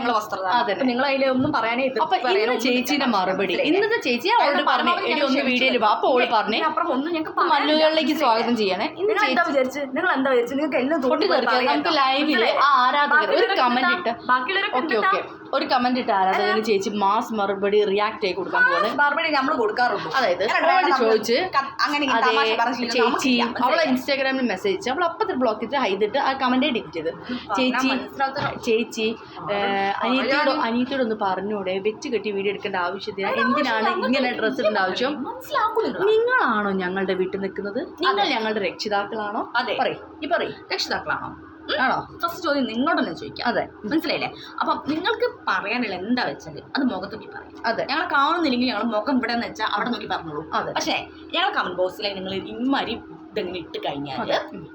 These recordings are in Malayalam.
ഞങ്ങൾ വസ്ത്രധാരണം. അപ്പൊ നിങ്ങൾ അതിലെ ഒന്നും പറയാനേ അപ്പൊ ഇന്ന് ചേച്ചിയുടെ മറുപടി. ഇന്നത്തെ ചേച്ചി അവളോട് പറഞ്ഞു എടി ഒന്ന് വീഡിയോയിൽ വാ അപ്പൊ ഓൾ പറഞ്ഞു. അപ്പുറം ഒന്നും ഞങ്ങൾക്ക് മല്ലുകളിലേക്ക് സ്വാഗതം ചെയ്യണേ. ഇന്ന് എന്താ വിചാരിച്ച്? നിങ്ങൾ എന്താ വിചാരിച്ചു? നിങ്ങൾക്ക് എല്ലാം തെറിക്കുക നമുക്ക് ലൈവിൽ ആ ആരാധകർ ഒരു കമന്റ് ഇട്ട് ഓക്കെ ഓക്കെ ഒരു കമന്റ് ഇട്ട് ആരാധകന് ചേച്ചി മാസ് മറുപടി റിയാക്ട് ആയി കൊടുക്കാൻ പോകുന്നത് മറുപടി നമ്മൾ കൊടുക്കാറുണ്ട് അതായത് ചോദിച്ച് അങ്ങനെ ചേച്ചി അവൾ ഇൻസ്റ്റാഗ്രാമിൽ മെസ്സേജ് അവൾ അപ്പത്തെ ബ്ലോക്ക് ചെയ്തിട്ട് ഹൈതിട്ട് ആ കമന്റ് എഡിറ്റ് ചെയ്ത്. ചേച്ചി ചേച്ചി അനിയത്തിയോട് അനിയത്തിയോട് ഒന്ന് പറഞ്ഞൂടെ? വെച്ച് കെട്ടി വീഡിയോ എടുക്കേണ്ട ആവശ്യത്തിന് എന്തിനാണ് ഇങ്ങനെ ഡ്രസ്സ് ഇടേണ്ട ആവശ്യം? നിങ്ങളാണോ ഞങ്ങളുടെ വീട്ടിൽ നിൽക്കുന്നത്? നിങ്ങൾ ഞങ്ങളുടെ രക്ഷിതാക്കളാണോ? അതെ. പറയും. ഈ പറയ്. രക്ഷിതാക്കളാണോ? ആണോ? ഫസ്റ്റ് ചോദ്യം നിങ്ങളോട് തന്നെ ചോദിക്കാം അതെ മനസ്സിലായില്ലേ? അപ്പം നിങ്ങൾക്ക് പറയാനുള്ള എന്താ വെച്ചാൽ അത് മുഖത്ത് നോക്കി പറയും. അതെ. ഞങ്ങളെ കാണുന്നില്ലെങ്കിൽ ഞങ്ങൾ മുഖം ഇവിടെ എന്ന് വെച്ചാൽ അവിടെ നോക്കി പറഞ്ഞോളൂ. അതെ. പക്ഷേ ഞങ്ങൾ കമന്റ് ബോക്സിലെ നിങ്ങൾ ഇമ്മാരി ഇതെങ്ങനെ ഇട്ട് കഴിഞ്ഞാൽ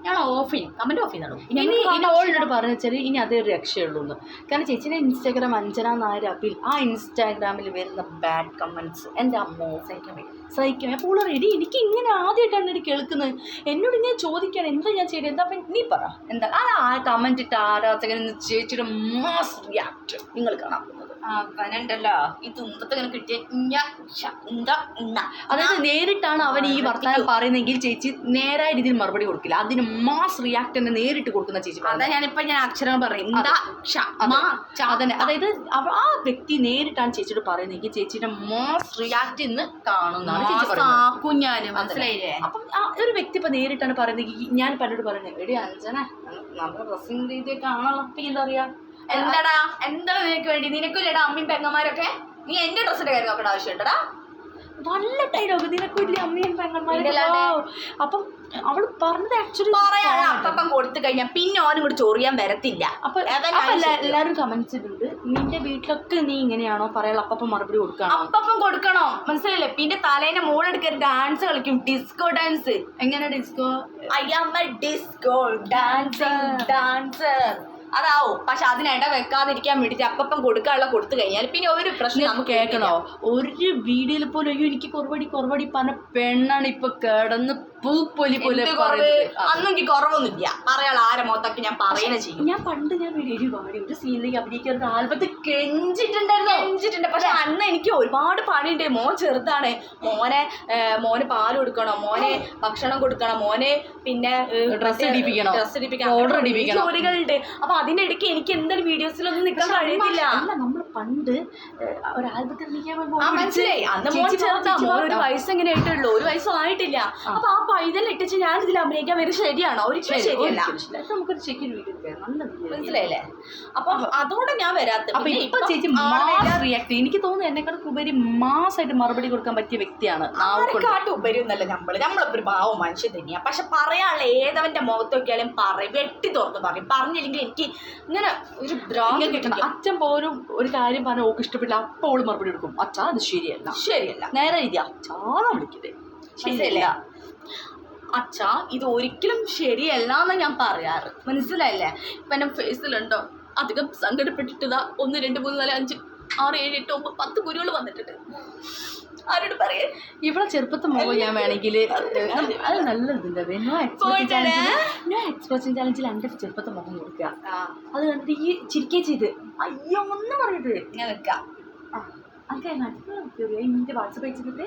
ഞങ്ങൾ ഓഫ് ചെയ്യും കമന്റ് ഓഫ് ചെയ്തോളൂ ഇനി ഇനി ഓളിനോട് പറഞ്ഞു വെച്ചാൽ ഇനി അതേ ഒരു രക്ഷയുള്ളൂ എന്ന് കാരണം ചേച്ചിയുടെ ഇൻസ്റ്റാഗ്രാം അഞ്ജന നായർ അപ്പിൽ ആ ഇൻസ്റ്റാഗ്രാമിൽ വരുന്ന ബാഡ് കമന്റ്സ് എന്റെ അമ്മ സഹിക്കാൻ. സഹിക്കാൻ അപ്പോൾ റെഡി എനിക്ക് ഇങ്ങനെ ആദ്യമായിട്ടാണ് എടി കേൾക്കുന്നത്. എന്നോട് ഞാൻ ചോദിക്കാൻ എന്താ ഞാൻ ചെയ്തത് എന്താ അപ്പം നീ പറ. എന്താ? ആ കമന്റ് കമന്റ് ഇട്ട ആരാധകൻ ചേച്ചിയുടെ മാസ് റിയാക്ട് നിങ്ങൾ പോകുന്നത് അവനുണ്ടല്ലോ ഈ തുമ്പത്ത് ഇങ്ങനെ കിട്ടിയ അതായത് നേരിട്ടാണ് അവൻ ഈ വർത്തമാനം പറയുന്നെങ്കിൽ ചേച്ചി നേരായ രീതിയിൽ മറുപടി കൊടുക്കില്ല. അതിന് മാസ് റിയാക്ട് തന്നെ നേരിട്ട് കൊടുക്കുന്ന ചേച്ചി അതാ. ഞാനിപ്പോ ഞാൻ അക്ഷരം പറയും. അതായത് ആ വ്യക്തി നേരിട്ടാണ് ചേച്ചിയോട് പറയുന്നെങ്കിൽ ചേച്ചിയുടെ മാസ് റിയാക്ട് എന്ന് കാണുന്നതാണ് ചേച്ചി മനസ്സിലായില്ലേ? അപ്പം ഒരു വ്യക്തി ഇപ്പൊ നേരിട്ടാണ് പറയുന്നെങ്കിൽ ഞാൻ പലരോട് പറയുന്നത് എടി അഞ്ജന നമ്മുടെ ഡ്രസ്സിംഗ് രീതിയൊക്കെ ആണല്ലോ. അപ്പൊ എന്താ പറയാ? എന്താടാ? എന്താ നിനക്ക് വേണ്ടി? നിനക്കില്ലടാ അമ്മയും പെങ്ങന്മാരൊക്കെ? നീ എന്റെ ഡ്രസ്സിന്റെ കാര്യം നോക്കേണ്ട ആവശ്യമുണ്ടടാ? നല്ല ഡയലോഗ് നിനക്കും ഇല്ലേ അമ്മയും പെങ്ങന്മാരും ഇല്ലല്ലാതെ. അപ്പം അവൾ പറഞ്ഞത് ആക്ച്വലി പറയാൻ അപ്പം കൊടുത്തു കഴിഞ്ഞാൽ പിന്നെ ഓനും കൂടി ചോറിയാൻ വരത്തില്ല. അപ്പൊ എല്ലാരും അപ്പൊ എല്ലാവരും കമന്റ്സ് ഇടുന്നുണ്ട് നിന്റെ വീട്ടിലൊക്കെ നീ ഇങ്ങനെയാണോ പറയാ? അപ്പം മറുപടി കൊടുക്കണം? അപ്പം കൊടുക്കണോ? മനസ്സിലല്ലേ പിന്നെ തലേനെ മോളെടുക്കാൻ ഡാൻസ് കളിക്കും. ഡിസ്കോ ഡാൻസ് എങ്ങനെ disco I am a disco dancer dancer അതാവും. പക്ഷെ അതിനിട വെക്കാതിരിക്കാൻ വേണ്ടിട്ട് അപ്പം കൊടുക്കാനുള്ള കൊടുത്തു കഴിഞ്ഞാൽ പിന്നെ ഒരു പ്രശ്നം നമുക്ക് കേൾക്കണോ? ഒരു വീഡിയോയിൽ പോലും അയ്യോ എനിക്ക് കുറവടി കുറവടി പറഞ്ഞ പെണ്ണാണ് ഇപ്പൊ കിടന്ന് പൂപ്പൊലി പോലെ എന്ത് കുറവ്. അന്നും എനിക്ക് കുറവൊന്നുമില്ല. പറയാൾ ആരെ മൊത്തൊക്കെ ഞാൻ പറയണ ചെയ്യും. ഞാൻ പണ്ട് ഞാൻ വീഡിയോ പാടി. ഒരു സീനിലേക്ക് അഭിനയിക്കുന്ന ആൽബത്തിൽ കെഞ്ചിട്ടുണ്ടായിരുന്നു. കെഞ്ചിട്ടുണ്ട്. പക്ഷെ അന്ന് എനിക്ക് ഒരുപാട് പണിയുണ്ട്. മോൻ ചെറുതാണ്. മോനെ മോന് പാൽ കൊടുക്കണം. മോനെ ഭക്ഷണം കൊടുക്കണം. മോനെ പിന്നെ Dress ഇടിപ്പിക്കണം. ഡ്രസ് ഇടിപ്പിക്കണം. കുറേ ഇടിപ്പിക്കണം. ജോലികളുണ്ട്. അപ്പൊ അതിനിടയ്ക്ക് എനിക്ക് എന്തൊരു വീഡിയോസിലൊന്നും നിൽക്കാൻ കഴിയുന്നില്ല. നമ്മൾ പണ്ട് ഒരു ആൽബത്തിൽ ഒരു. വയസ്സ് എങ്ങനെ ആയിട്ടുള്ളൂ ഒരു വയസ്സും ആയിട്ടില്ല അപ്പൊ ആ പൈതൽ ഇട്ടിച്ച് ഞാൻ ഇതിൽ അഭിനയിക്കാൻ വരും ശരിയാണോ? ഒരിക്കലും ശരി, ശരിയല്ല. നമുക്കൊരു ചെക്കിൻ. മനസ്സിലായില്ലേ? അപ്പൊ അതുകൊണ്ട് ഞാൻ വരാത്ത അപ്പൊ ഇപ്പൊ ചേച്ചി റിയാക്ട് എനിക്ക് തോന്നുന്നു എന്നെക്കാൾ ഉപരി മാസമായിട്ട് മറുപടി കൊടുക്കാൻ പറ്റിയ വ്യക്തിയാണ്. ആരെക്കാട്ടും ഉപരി ഒന്നല്ല നമ്മൾ. നമ്മളൊരു പാവം മനുഷ്യൻ തന്നെയാ. പക്ഷെ പറയാനുള്ള ഏതവന്റെ മുഖത്ത് നോക്കിയാലും പറയും. വെട്ടി തുറന്ന് പറയും. പറഞ്ഞില്ലെങ്കിൽ എനിക്ക് ഇങ്ങനെ ഒരു ദ്രോഹം. കിട്ടണം അച്ഛൻ പോലും ഒരു കാര്യം പറഞ്ഞാൽ ഓക്ക് ഇഷ്ടപ്പെട്ടില്ല. അപ്പോൾ ഓൾ മറുപടി കൊടുക്കും അച്ഛാ അത് ശരിയല്ല. ശരിയല്ല. നേരെ രീതി അച്ഛാന്ന് വിളിക്കട്ടെ ശരിയല്ല. അച്ഛാ ഇത് ഒരിക്കലും ശരിയല്ല എന്ന് ഞാൻ പറയാറ്. മനസ്സിലായില്ലേ? ഇപ്പൊ എന്റെ ഫേസിലുണ്ടോ അധികം സങ്കടപ്പെട്ടിട്ടതാ ഒന്ന് രണ്ട് മൂന്ന് നാല് അഞ്ച് ആറ് ഏഴ് എട്ട് ഒമ്പത് പത്ത് കുരുകൾ വന്നിട്ടുണ്ട്. ആരോട് പറയേ? ഇവിടെ ചെറുപ്പത്തെ മുഖം ഞാൻ വേണമെങ്കിൽ അത് നല്ലതുണ്ട് നോ എക്സ്പ്രഷൻ പോയിട്ടെടാ. ചാലഞ്ചിൽ എന്റെ ചെറുപ്പത്തെ മുഖം കൊടുക്കുക അത് കണ്ടിട്ട് ഈ ചിരിക്കേ ചെയ്ത്. അയ്യോ ഒന്നും പറയരുത് ഞാൻ വെക്കാം അങ്ങനെ എന്റെ വാട്സപ്പ് അയച്ചിട്ട്.